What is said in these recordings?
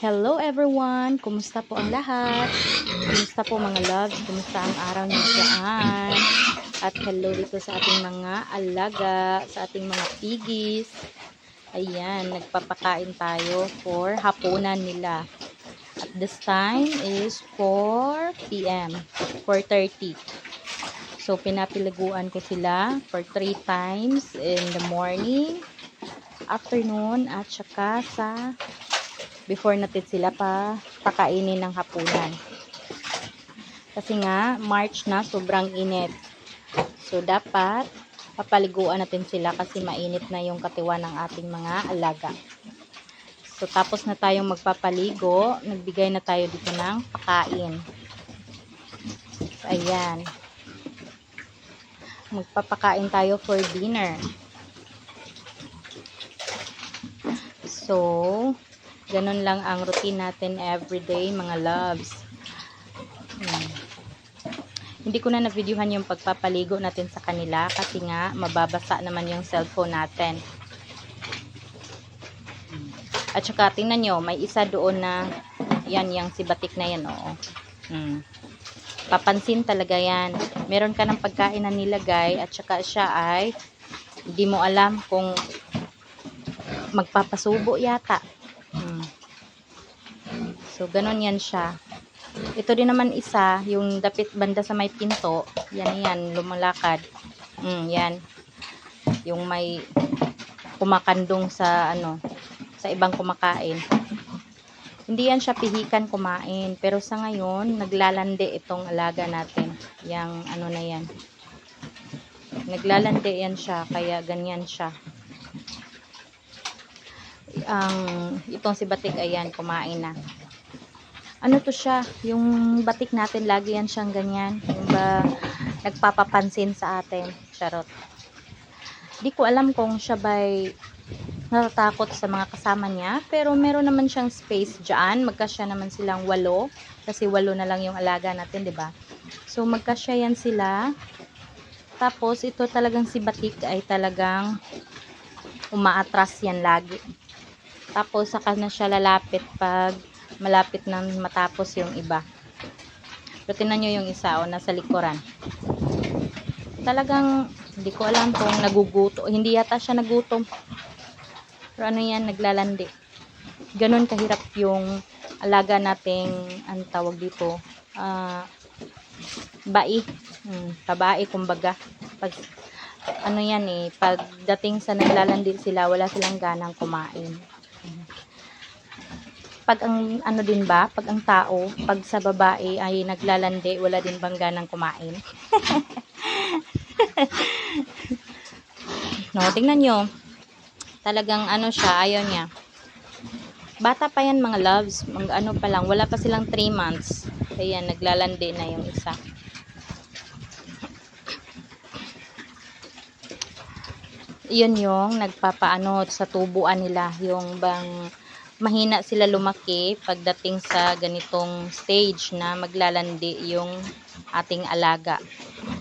Hello everyone! Kumusta po ang lahat? Kumusta po mga loves? Kumusta ang araw niyo dyan? At hello dito sa ating mga alaga, sa ating mga piggies. Ayan, nagpapakain tayo for hapunan nila. At this time is 4 p.m. 4.30. So, pinapiliguan ko sila for 3 times in the morning, afternoon, at saka sa before natin sila pa pakainin ng hapunan. Kasi nga, March na, sobrang init. So, dapat papaliguan natin sila kasi mainit na yung katiwa ng ating mga alaga. So, tapos na tayong magpapaligo, nagbigay na tayo dito ng pakain. So, ayan. Magpapakain tayo for dinner. So, ganun lang ang routine natin everyday, mga loves. Hmm. Hindi ko na na-videohan yung pagpapaligo natin sa kanila kasi nga mababasa naman yung cellphone natin. At saka tingnan nyo, may isa doon na yan, yung si Batik na yan, oo. Hmm. Papansin talaga yan. Meron ka ng pagkain na nilagay at saka siya ay hindi mo alam kung magpapasubo yata. Hmm. So, ganun yan siya. Ito din naman isa, yung dapit banda sa may pinto. Yan yan, lumalakad. Hmm, yan. Yung may kumakandong sa ano, sa ibang kumakain. Hindi yan siya pihikan kumain. Pero sa ngayon, naglalande itong alaga natin. Yang ano na yan. Naglalande yan siya, kaya ganyan siya ang itong si batik ayan kumain na. Ano to siya? Yung batik natin lagi yan siyang ganyan. Yung ba nagpapapansin sa atin. Charot. Di ko alam kung siya ba'y natatakot sa mga kasama niya pero meron naman siyang space dyan. Magkasya naman silang walo kasi walo na lang yung alaga natin di ba? So magkasya yan sila. Tapos ito talagang si batik ay talagang umaatras yan lagi tapos, saka na siya lalapit pag malapit na matapos yung iba. Pero tinan nyo yung isa, o, nasa likuran. Talagang, hindi ko alam kung naguguto. Hindi yata siya nagutom. Pero ano yan, naglalandi. Ganon kahirap yung alaga nating, ang tawag dito, ah, uh, bai. Hmm, tabai, kumbaga. Pag, ano yan eh, pagdating sa naglalandi sila, wala silang ganang kumain pag ang ano din ba, pag ang tao, pag sa babae ay naglalandi, wala din bang ganang kumain? no, tingnan nyo. Talagang ano siya, ayaw niya. Bata pa yan mga loves, mga ano pa lang, wala pa silang 3 months. Ayan, naglalandi na yung isa. Yun yung nagpapaano sa tubuan nila, yung bang mahina sila lumaki pagdating sa ganitong stage na maglalandi yung ating alaga.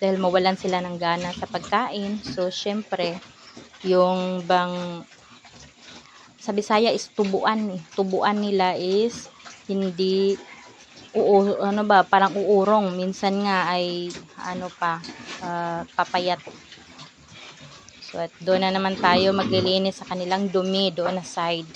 Dahil mawalan sila ng gana sa pagkain. So, syempre, yung bang sa Bisaya is tubuan eh. Tubuan nila is hindi uu, ano ba, parang uurong. Minsan nga ay ano pa, uh, papayat. So, at doon na naman tayo maglilinis sa kanilang dumi doon na side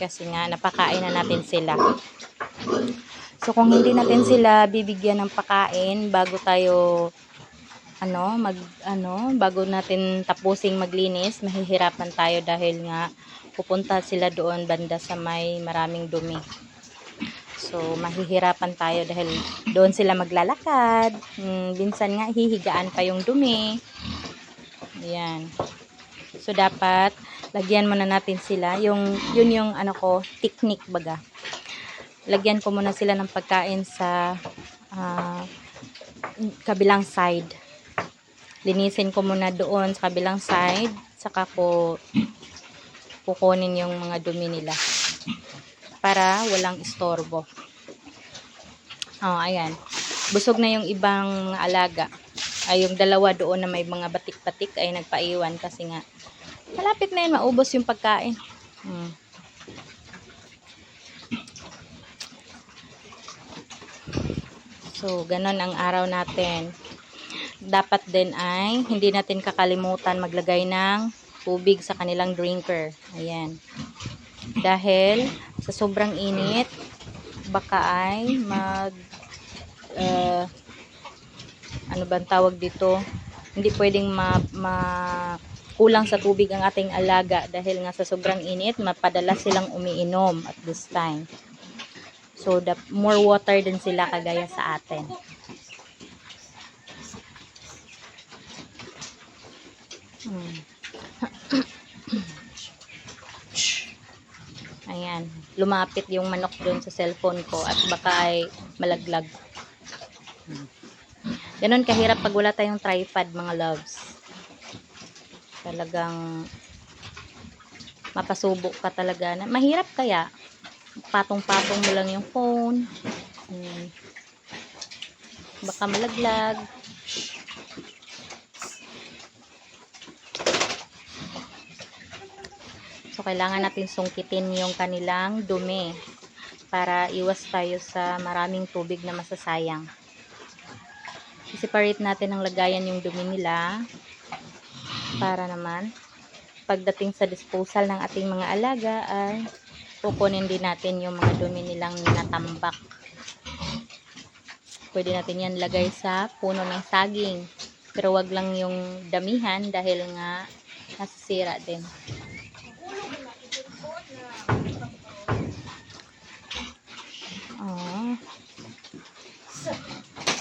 kasi nga napakain na natin sila. So kung hindi natin sila bibigyan ng pakain bago tayo ano, mag ano, bago natin tapusing maglinis, mahihirapan tayo dahil nga pupunta sila doon banda sa may maraming dumi. So, mahihirapan tayo dahil doon sila maglalakad. Hmm, minsan nga, hihigaan pa yung dumi. Ayan. So, dapat lagyan muna natin sila. Yung yun yung ano ko technique baga. Lagyan ko muna sila ng pagkain sa uh, kabilang side. Linisin ko muna doon sa kabilang side saka ko kukunin yung mga dumi nila para walang istorbo. Oh ayan. Busog na yung ibang alaga ay yung dalawa doon na may mga batik-batik ay nagpaiwan kasi nga malapit na yun maubos yung pagkain. Hmm. So, ganun ang araw natin. Dapat din ay hindi natin kakalimutan maglagay ng tubig sa kanilang drinker. Ayan. Dahil sa sobrang init, baka ay mag uh, ano bang tawag dito? Hindi pwedeng ma, ma kulang sa tubig ang ating alaga dahil nga sa sobrang init, mapadala silang umiinom at this time. So, the more water din sila kagaya sa atin. Hmm. Ayan. Lumapit yung manok doon sa cellphone ko at baka ay malaglag. Ganon kahirap pag wala tayong tripod mga loves. Talagang mapasubok ka talaga. Na, mahirap kaya. Patong-patong mo lang yung phone. Hmm. Baka malaglag. So, kailangan natin sungkitin yung kanilang dumi para iwas tayo sa maraming tubig na masasayang. I-separate natin ang lagayan yung dumi nila para naman pagdating sa disposal ng ating mga alaga ay kukunin din natin yung mga dumi nilang natambak. Pwede natin yan lagay sa puno ng saging. Pero wag lang yung damihan dahil nga nasisira din. Oh.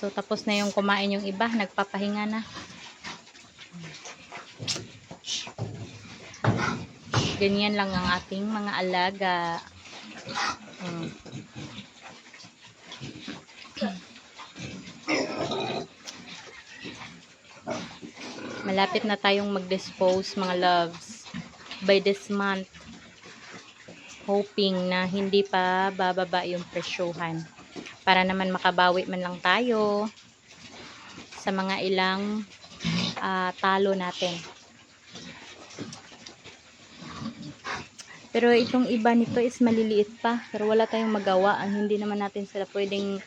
So, tapos na yung kumain yung iba. Nagpapahinga na. Ganyan lang ang ating mga alaga. Hmm. Malapit na tayong mag-dispose mga loves by this month. Hoping na hindi pa bababa yung presyohan. Para naman makabawi man lang tayo sa mga ilang uh, talo natin. Pero itong iba nito is maliliit pa. Pero wala tayong magawa. Ang hindi naman natin sila pwedeng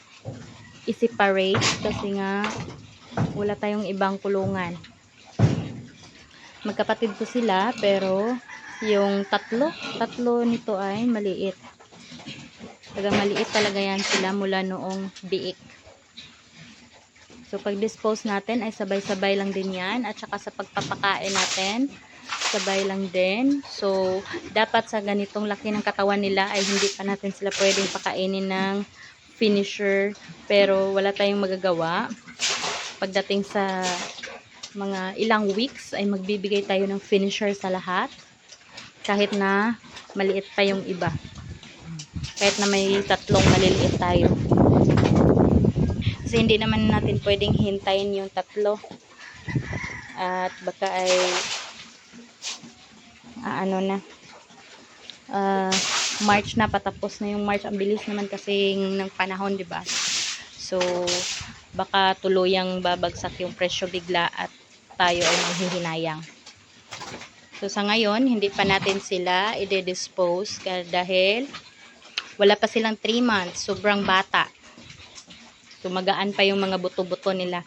i-separate kasi nga wala tayong ibang kulungan. Magkapatid ko sila pero yung tatlo, tatlo nito ay maliit. Talagang maliit talaga yan sila mula noong biik. So pag dispose natin ay sabay-sabay lang din yan at saka sa pagpapakain natin sabay lang din. So, dapat sa ganitong laki ng katawan nila ay hindi pa natin sila pwedeng pakainin ng finisher. Pero wala tayong magagawa. Pagdating sa mga ilang weeks ay magbibigay tayo ng finisher sa lahat. Kahit na maliit pa yung iba. Kahit na may tatlong maliliit tayo. Kasi hindi naman natin pwedeng hintayin yung tatlo. At baka ay uh, ano na uh, March na patapos na yung March ang bilis naman kasi ng panahon di ba so baka tuluyang babagsak yung presyo bigla at tayo ay manghihinayang so sa ngayon hindi pa natin sila i-dispose dahil wala pa silang 3 months sobrang bata tumagaan pa yung mga buto-buto nila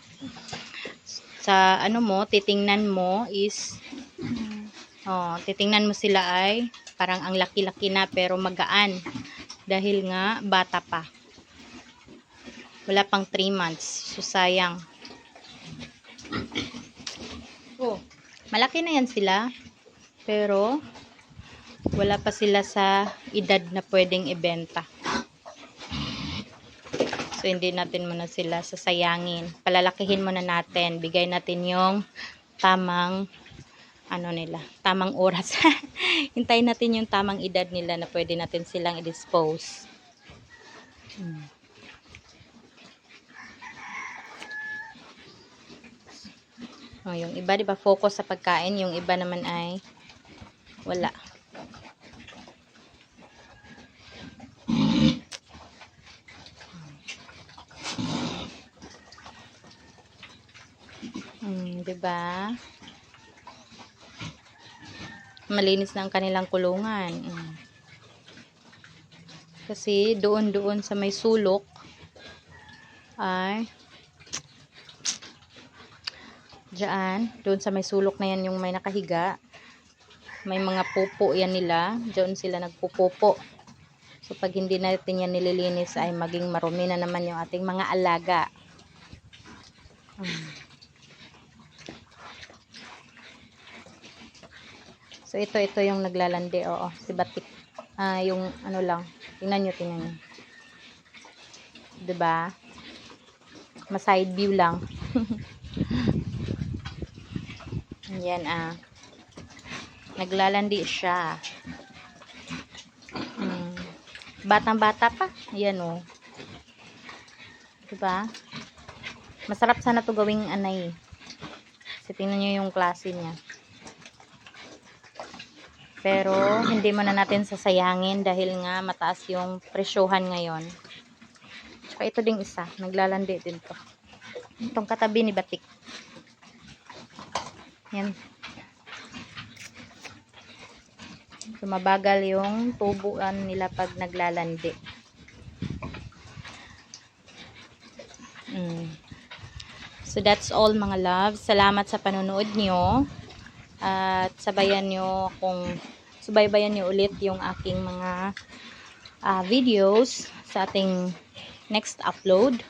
sa ano mo titingnan mo is Oh, titingnan mo sila ay parang ang laki-laki na pero magaan dahil nga bata pa. Wala pang 3 months. So sayang. Oh, malaki na yan sila. Pero wala pa sila sa edad na pwedeng ibenta. So hindi natin muna sila sasayangin. Palalakihin muna natin. Bigay natin yung tamang ano nila, tamang oras. Hintayin natin yung tamang edad nila na pwede natin silang i-dispose. Hmm. Oh, yung iba 'di ba focus sa pagkain, yung iba naman ay wala. Hmm, 'di ba? malinis na ang kanilang kulungan. Mm. Kasi doon-doon sa may sulok, ay Diyan, doon sa may sulok na yan yung may nakahiga. May mga pupo yan nila. Diyan sila nagpupupo. So, pag hindi natin yan nililinis ay maging marumi na naman yung ating mga alaga. So, ito, ito yung naglalandi. Oo, si Batik. Ah, yung ano lang. Tingnan nyo, tingnan nyo. 'Di ba? Ma-side view lang. Yan ah. Naglalandi siya. Hmm. Batang-bata pa. Yan oh. 'Di ba? Masarap sana 'to gawing anay. Kasi tingnan niyo yung klase niya. Pero hindi mo na natin sasayangin dahil nga mataas yung presyohan ngayon. Tsaka ito ding isa, naglalandi din to. Itong katabi ni Batik. Yan. Sumabagal yung tubuan nila pag naglalandi. Mm. So that's all mga loves. Salamat sa panonood nyo. At sabayan nyo kung subaybayan nyo ulit yung aking mga ah, videos sa ating next upload.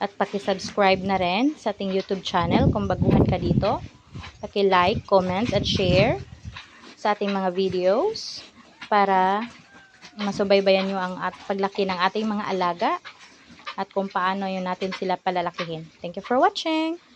At paki-subscribe na rin sa ating YouTube channel kung baguhan ka dito. Paki-like, comment, at share sa ating mga videos para masubaybayan nyo ang at paglaki ng ating mga alaga at kung paano yun natin sila palalakihin. Thank you for watching!